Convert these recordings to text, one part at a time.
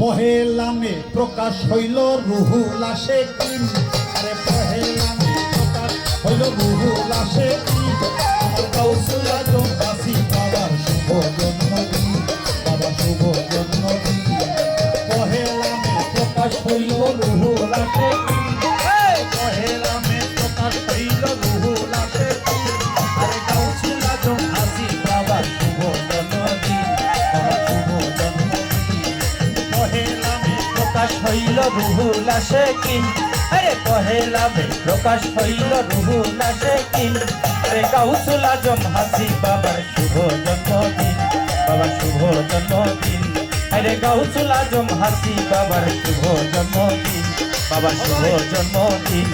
পহেলামে প্রকাশ হইল রুহুল আসে কিম আরে পহেলামে প্রকাশ হইল রুহুল আসে কিম আমার কৌশল আজম কাশি বাবার শুভ জন্মদিন বাবা শুভ জন্মদিন। পহেলামে প্রকাশ হইল রুহুল আসে কিন রুহুল আসে কিন আরে পহেলামে প্রকাশ হইল রুহুল আসে কিন আরে গাউসুল আজম হাসি বাবার শুভ জন্মদিন, বাবার শুভ জন্মদিন। আরে গাউসুল আজম হাসি বাবার শুভ জন্মদিন, বাবার শুভ জন্মদিন।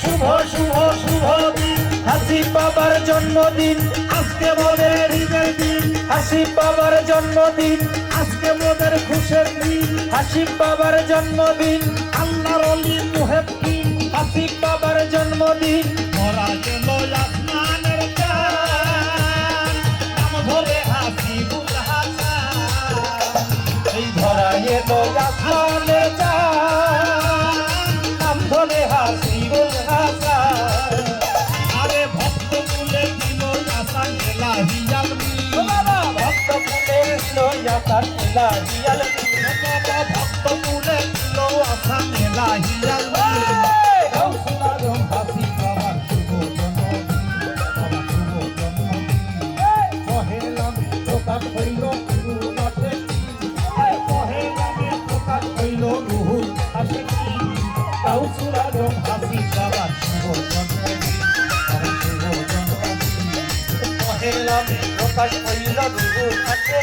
শুভ শুভ শুভ দিন। হাসি বাবার জন্মদিন আজকে মোদের ঈদের দিন। হাসি বাবার জন্মদিন আজকে মোদের খুশের দিন। হাসিব বাবার জন্মদিন আল্লাহর অলি মুহেব্বিন হাসিব বাবার জন্মদিন মরা গেল আসমানের চাঁদ, নাম ধরে হাসিবুল হাসান। এই ধরা এলো আসমানের পহেলামে প্রকাশ হইল রুহু নাচে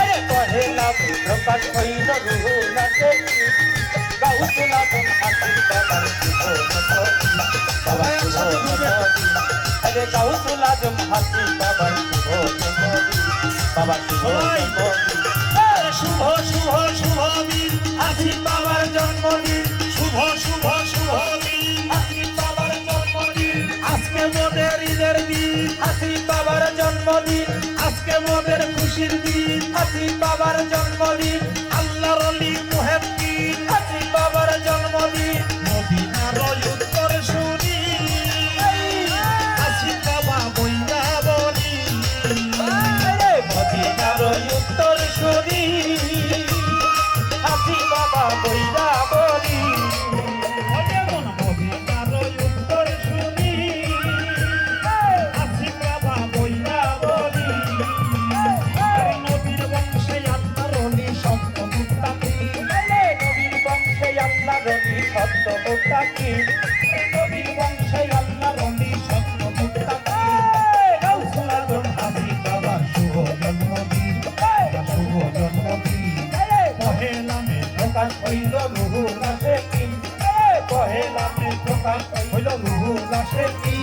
আরে পহেলামে প্রকাশ হইল রুহু নাচে গাউসুল আজম হাসি বাবার আরে গাউসুল আজম হাসি বাবার বাবার শুভ শুভ শুভ দিন হাসি বাবার জন্মদিন জন্মদিন আজকে মোদের খুশির দিন হাসি বাবার জন্মদিন আল্লাহর হইল রুহু নাশে কি পহেলামে প্রকাশ হইল রুহু নাশে কি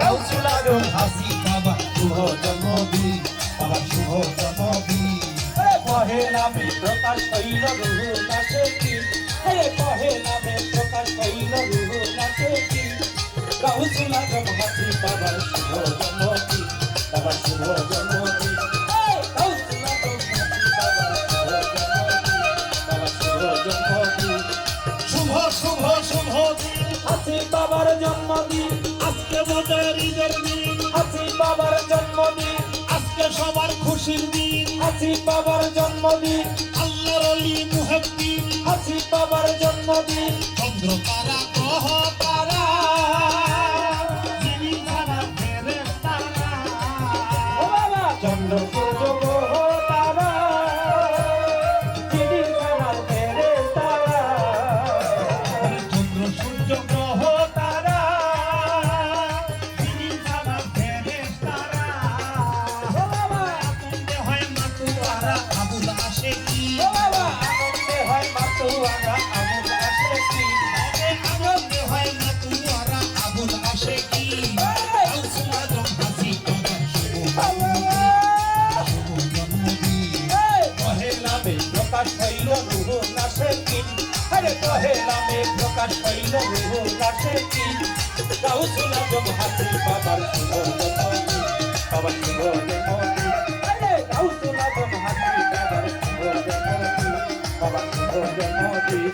গাউসুল আজম হাসি, বাবা শুভ জন্মদিন বাবার শুভ জন্মদিন। পহেলামে প্রকাশ হইল রুহু নাশে কি পহেলামে প্রকাশ হইল রুহু নাশে কি গাউসুল আজম হাসি বাবার শুভ শুভ জন্মদিন। বাবার জন্মদিন, আজকে মোদের ঈদের দিন। হাসি বাবার জন্মদিন, আজকে সবার খুশির দিন। হাসি বাবার জন্মদিন, আল্লাহর অলি মুহাদ্দিন হাসি বাবার জন্মদিন চন্দ্র তারা গ্রহ তারা বাবার ছিল কাছে কি? কাউসুল আজম হাতি বাবার ছিল বাবার ছিল কাউসুল আজম হাতি বাবার ছিল বাবার ছিল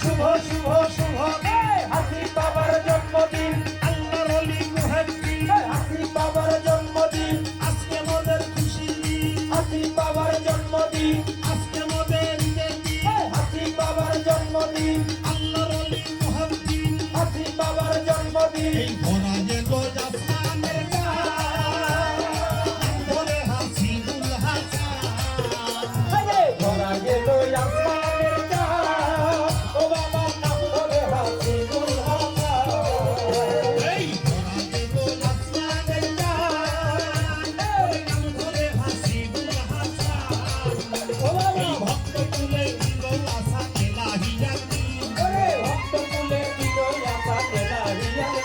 শুভ শুভ শুভ হাতি বাবার জন্মদিন।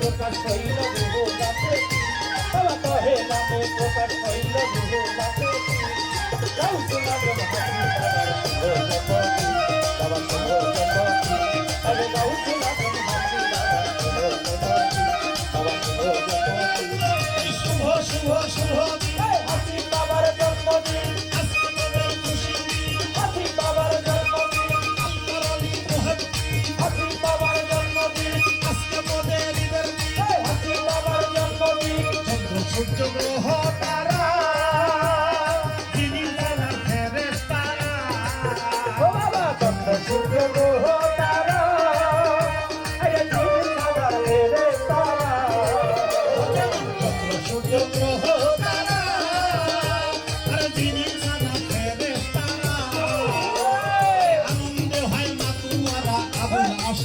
প্রকাশ করিল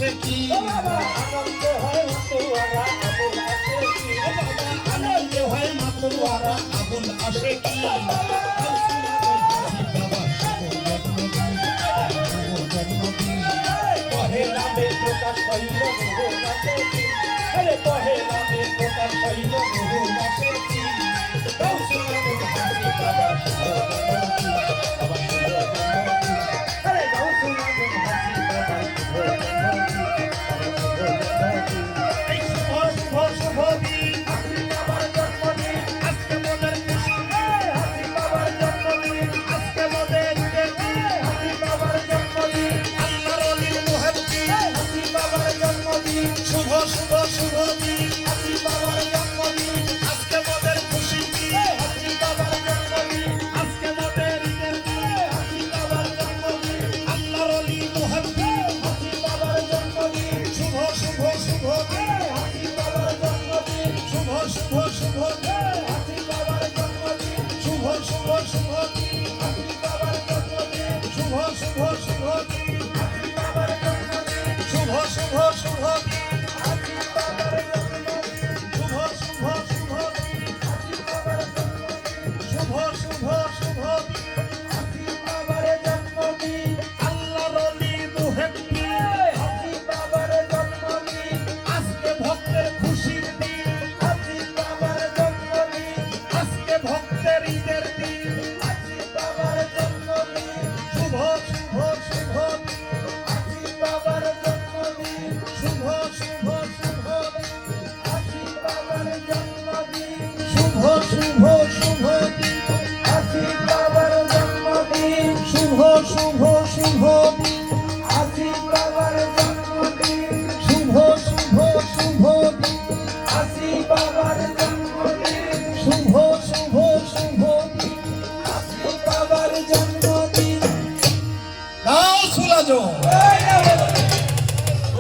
কাছে কি? আনন্দ হয় মাতুয়ারা আবুল আসে কি আনন্দ হয় মাতুয়ারা আবুল আসে কি পহেলা মে প্রকাশ হইল পহেলা মে প্রকাশ হইল hustle, hustle. Show.